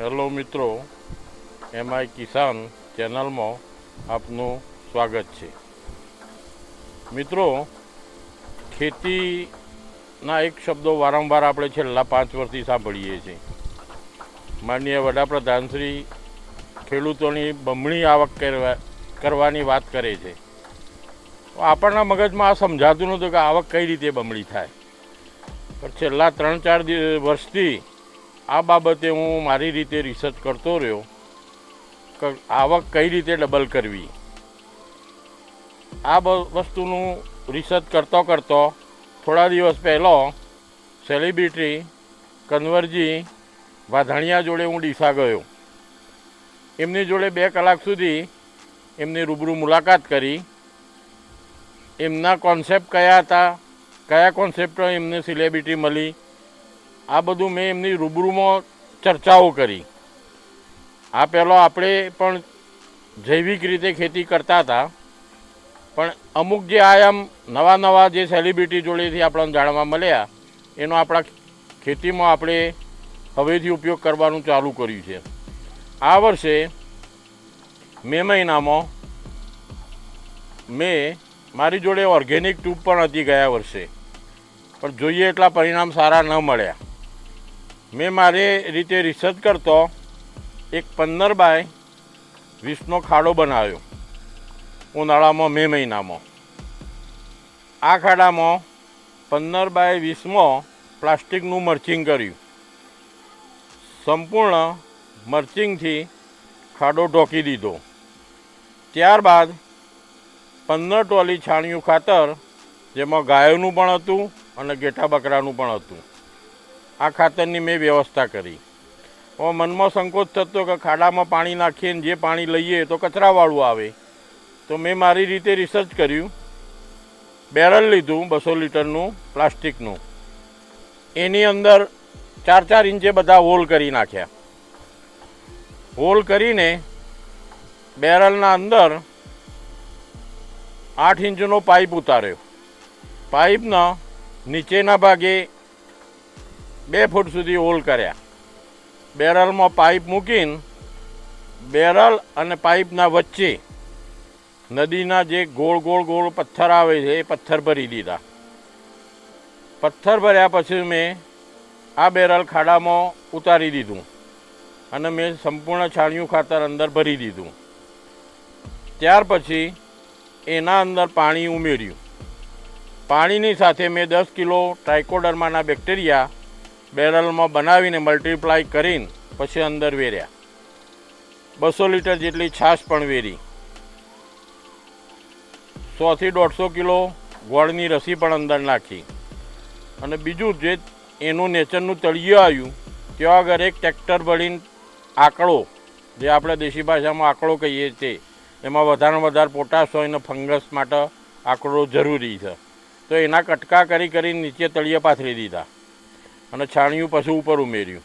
Hello મિત્રો, MI કિસાન ચેનલમાં આપનું સ્વાગત છે. મિત્રો, ખેતીના એક શબ્દો વારંવાર આપણે છેલ્લા પાંચ વર્ષથી સાંભળીએ છીએ. માનનીય વડાપ્રધાન શ્રી ખેડૂતોની બમણી આવક કરવા, કરવાની વાત કરે છે. આપણના મગજમાં આ સમજાતું નહોતું કે આવક કઈ રીતે બમણી થાય. પણ છેલ્લા ત્રણ ચાર વર્ષથી આ બાબતે હું મારી રીતે રિસર્ચ કરતો રહ્યો આવક કઈ રીતે ડબલ કરવી. આ વસ્તુનું રિસર્ચ કરતો કરતો થોડા દિવસ પહેલો સેલિબ્રિટી કન્વરજી વાધાણિયા જોડે હું ડીસા ગયો. એમની જોડે બે કલાક સુધી એમની રૂબરૂ મુલાકાત કરી. એમના કોન્સેપ્ટ કયા હતા, કયા કોન્સેપ્ટ એમને સિલેબ્રિટી મળી આ બધું મેં એમની રૂબરૂમાં ચર્ચાઓ કરી. આ પહેલાં આપણે પણ જૈવિક રીતે ખેતી કરતા હતા. પણ અમુક જે આયામ નવા નવા જે સેલિબ્રિટી જોડેથી આપણને જાણવા મળ્યા, એનો આપણા ખેતીમાં આપણે હવેથી ઉપયોગ કરવાનું ચાલુ કર્યું છે. આ વર્ષે મે મહિનામાં મેં મારી જોડે ઓર્ગેનિક ટ્યુબ પણ હતી ગયા વર્ષે. પણ જોઈએ એટલા પરિણામ સારા ન મળ્યા. મેં મારી રીતે રિસર્ચ કરતો, એક પંદર બાય વીસનો ખાડો બનાવ્યો, ઉનાળામાં મે મહિનામાં. આ ખાડામાં પંદર બાય વીસમાં પ્લાસ્ટિકનું મર્ચિંગ કર્યું. સંપૂર્ણ મર્ચિંગથી ખાડો ઢોકી દીધો. ત્યારબાદ પંદર ટોલી છાણિયું ખાતર, જેમાં ગાયોનું પણ હતું અને ગેઠા બકરાનું પણ હતું. આ ખાતરની મેં વ્યવસ્થા કરી. મનમાં સંકોચ થતો કે ખાડામાં પાણી નાખીને જે પાણી લઈએ તો કચરાવાળું આવે. તો મેં મારી રીતે રિસર્ચ કર્યું. બેરલ લીધું બસો લીટરનું, પ્લાસ્ટિકનું. એની અંદર ચાર ચાર ઇંચે બધા હોલ કરી નાખ્યા. હોલ કરીને બેરલના અંદર આઠ ઇંચનો પાઇપ ઉતાર્યો. પાઇપના નીચેના ભાગે બે ફૂટ સુધી હોલ કર્યા. બેરલમાં પાઇપ મૂકીને બેરલ અને પાઇપના વચ્ચે નદીના જે ગોળ ગોળ ગોળ પથ્થર આવે છે, એ પથ્થર ભરી દીધા. પથ્થર ભર્યા પછી મેં આ બેરલ ખાડામાં ઉતારી દીધું અને મેં સંપૂર્ણ છાણિયું ખાતર અંદર ભરી દીધું. ત્યાર પછી એના અંદર પાણી ઉમેર્યું. પાણીની સાથે મેં દસ કિલો ટ્રાઇકોડર્માના બેક્ટેરિયા બેરલમાં બનાવીને મલ્ટીપ્લાય કરીને પછી અંદર વેર્યા. બસો લીટર જેટલી છાશ પણ વેરી. સોથી દોઢસો કિલો ગોળની રસી પણ અંદર નાખી. અને બીજું જે એનું નેચરનું તળિયું આવ્યું, ત્યાં આગળ એક ટ્રેક્ટર ભરીને આંકડો, જે આપણે દેશી ભાષામાં આંકડો કહીએ છીએ, એમાં વધારે વધારે પોટાશ હોય અને ફંગસ માટે આંકડો જરૂરી છે. તો એના કટકા કરી કરીને નીચે તળિયે પાથરી દીધા. અને છાણિયું પછી ઉપર ઉમેર્યું.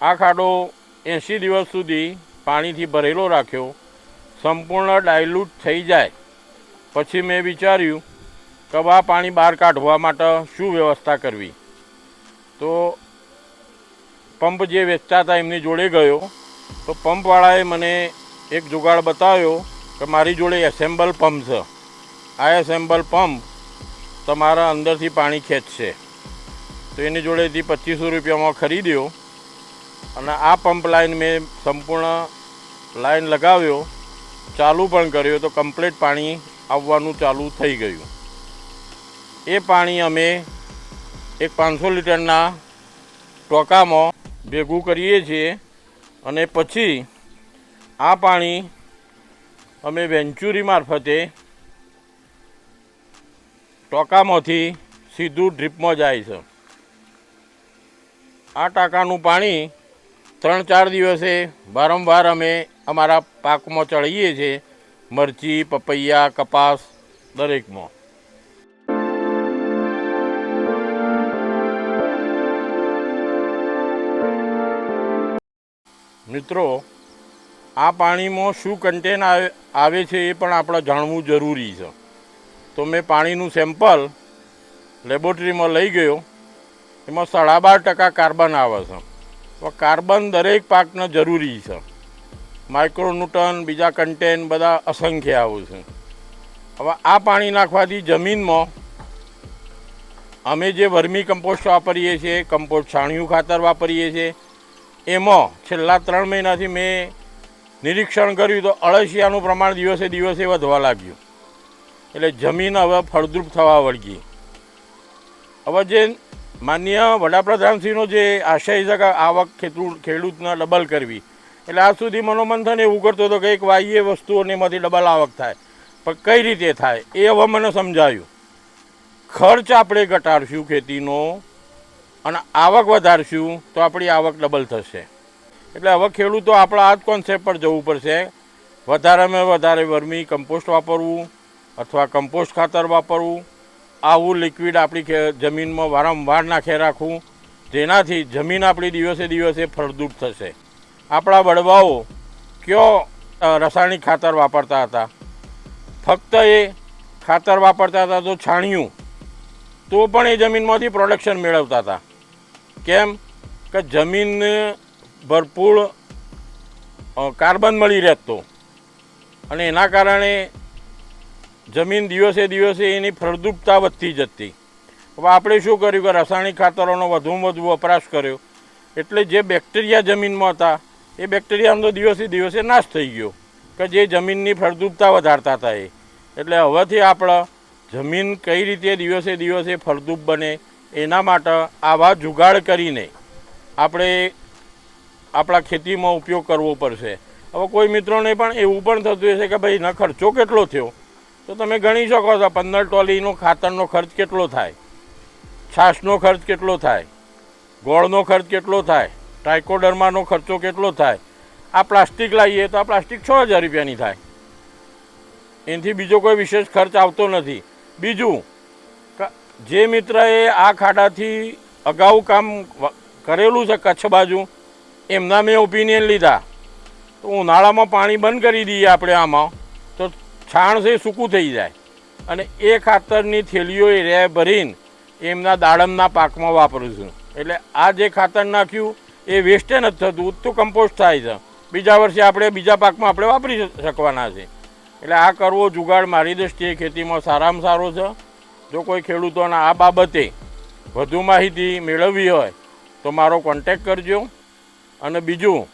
આ ખાડો એંશી દિવસ સુધી પાણીથી ભરેલો રાખ્યો. સંપૂર્ણ ડાયલ્યુટ થઈ જાય. પછી મેં વિચાર્યું કે આ પાણી બહાર કાઢવા માટે શું વ્યવસ્થા કરવી? તો પંપ જે વેચતા હતા એમની જોડે ગયો. તો પંપવાળાએ મને એક જુગાડ બતાવ્યો કે મારી જોડે એસેમ્બલ પંપ છે. આ એસેમ્બલ પંપ તમારા અંદરથી પાણી ખેંચશે. તો એની જોડેથી પચીસો રૂપિયામાં ખરીદ્યો અને આ પંપ લાઈન મેં સંપૂર્ણ લાઈન લગાવ્યો, ચાલુ પણ કર્યો તો કમ્પ્લીટ પાણી આવવાનું ચાલુ થઈ ગયું. એ પાણી અમે એક પાંચસો લીટરના ટોકામાં ભેગું કરીએ છીએ અને પછી આ પાણી અમે વેન્ચુરી મારફતે ટોકામાંથી સીધું ડ્રીપમાં જાય છે. આ ટાંકાનું પાણી ત્રણ ચાર દિવસે વારંવાર અમે અમારા પાકમાં ચડાવીએ છીએ, મરચી, પપૈયા, કપાસ દરેકમાં. મિત્રો, આ પાણીમાં શું કન્ટેન આવે આવે છે એ પણ આપણે જાણવું જરૂરી છે. તો મેં પાણીનું સેમ્પલ લેબોરેટરીમાં લઈ ગયો. એમાં સાડા બાર ટકા કાર્બન આવે છે. તો કાર્બન દરેક પાકને જરૂરી છે. માઇક્રોન્યુટન, બીજા કન્ટેન, બધા અસંખ્ય આવું છે. હવે આ પાણી નાખવાથી જમીનમાં અમે જે વર્મી કમ્પોસ્ટ વાપરીએ છીએ, કમ્પોસ્ટ છાણિયું ખાતર વાપરીએ છીએ, એમાં છેલ્લા ત્રણ મહિનાથી મેં નિરીક્ષણ કર્યું તો અળસિયાનું પ્રમાણ દિવસે દિવસે વધવા લાગ્યું. એટલે જમીન હવે ફળદ્રુપ થવા વળગી. હવે જે માન્ય વડાપ્રધાનશ્રીનો જે આશય છે કે આવક ખેડૂત ખેડૂતને ડબલ કરવી. એટલે આજ સુધી મનોમંથન એવું કરતો હતો કે એક વાહ્ય વસ્તુઓનેમાંથી ડબલ આવક થાય. પણ કઈ રીતે થાય? એ હવે મને સમજાયું. ખર્ચ આપણે ઘટાડશું ખેતીનો અને આવક વધારશું તો આપણી આવક ડબલ થશે. એટલે હવે ખેડૂતો આપણા આ જ કોન્સેપ્ટ પર જવું પડશે. વધારેમાં વધારે વર્મી કમ્પોસ્ટ વાપરવું અથવા કમ્પોસ્ટ ખાતર વાપરવું. આવું લિક્વિડ આપણી જમીનમાં વારંવાર નાખે રાખવું, જેનાથી જમીન આપણી દિવસે દિવસે ફળદ્રુપ થશે. આપણા વડવાઓ કયો રાસાયણિક ખાતર વાપરતા હતા? ફક્ત એ ખાતર વાપરતા હતા તો છાણિયું, તો પણ એ જમીનમાંથી પ્રોડક્શન મેળવતા હતા. કેમ કે જમીન ભરપૂર કાર્બન મળી રહેતો. અને એના કારણે જમીન દિવસે દિવસે એની ફળદ્રુપતા વધતી જતી. હવે આપણે શું કર્યું કે રાસાયણિક ખાતરોનો વધુમાં વધુ વપરાશ કર્યો. એટલે જે બેક્ટેરિયા જમીનમાં હતા, એ બેક્ટેરિયાનો તો દિવસે દિવસે નાશ થઈ ગયો, કે જે જમીનની ફળદ્રુપતા વધારતા હતા એ. એટલે હવેથી આપણે જમીન કઈ રીતે દિવસે દિવસે ફળદ્રુપ બને, એના માટે આવા જુગાડ કરીને આપણે આપણા ખેતીમાં ઉપયોગ કરવો પડશે. હવે કોઈ મિત્રોને પણ એવું પણ થતું હશે કે ભાઈ એના ખર્ચો કેટલો થયો? તો તમે ગણી શકો છો, પંદર ટોલીનો ખાતરનો ખર્ચ કેટલો થાય? છાશનો ખર્ચ કેટલો થાય? ગોળનો ખર્ચ કેટલો થાય? ટ્રાઇકોડર્માનો ખર્ચો કેટલો થાય? આ પ્લાસ્ટિક લાવીએ તો આ પ્લાસ્ટિક છ હજાર રૂપિયાની થાય. એનાથી બીજો કોઈ વિશેષ ખર્ચ આવતો નથી. બીજું જે મિત્રએ આ ખાડાથી અગાઉ કામ કરેલું છે કચ્છ બાજુ, એમના મેં ઓપિનિયન લીધા. તો ઉનાળામાં પાણી બંધ કરી દઈએ આપણે આમાં. તો છાણ છે સૂકું થઈ જાય. અને એ ખાતરની થેલીઓ એ ભરીને એમના દાડમના પાકમાં વાપરું છું. એટલે આ જે ખાતર નાખ્યું, એ વેસ્ટે નથી થતું તો કમ્પોસ્ટ થાય છે. બીજા વર્ષે આપણે બીજા પાકમાં આપણે વાપરી શકવાના છે. એટલે આ કરવો જુગાડ મારી દૃષ્ટિએ ખેતીમાં સારામાં સારો છે. જો કોઈ ખેડૂતોના આ બાબતે વધુ માહિતી મેળવવી હોય, તો મારો કોન્ટેક કરજો. અને બીજું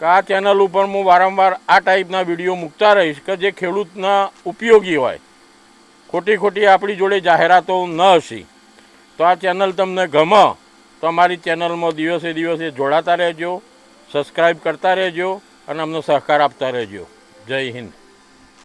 કે આ ચેનલ ઉપર હું વારંવાર આ ટાઈપના વીડિયો મૂકતા રહીશ કે જે ખેડૂતના ઉપયોગી હોય. ખોટી ખોટી આપણી જોડે જાહેરાતો ન હશે. તો આ ચેનલ તમને ગમે તો અમારી ચેનલમાં દિવસે દિવસે જોડાતા રહેજો સબસ્ક્રાઈબ કરતા રહેજો અને અમને સહકાર આપતા રહેજો. જય હિન્દ.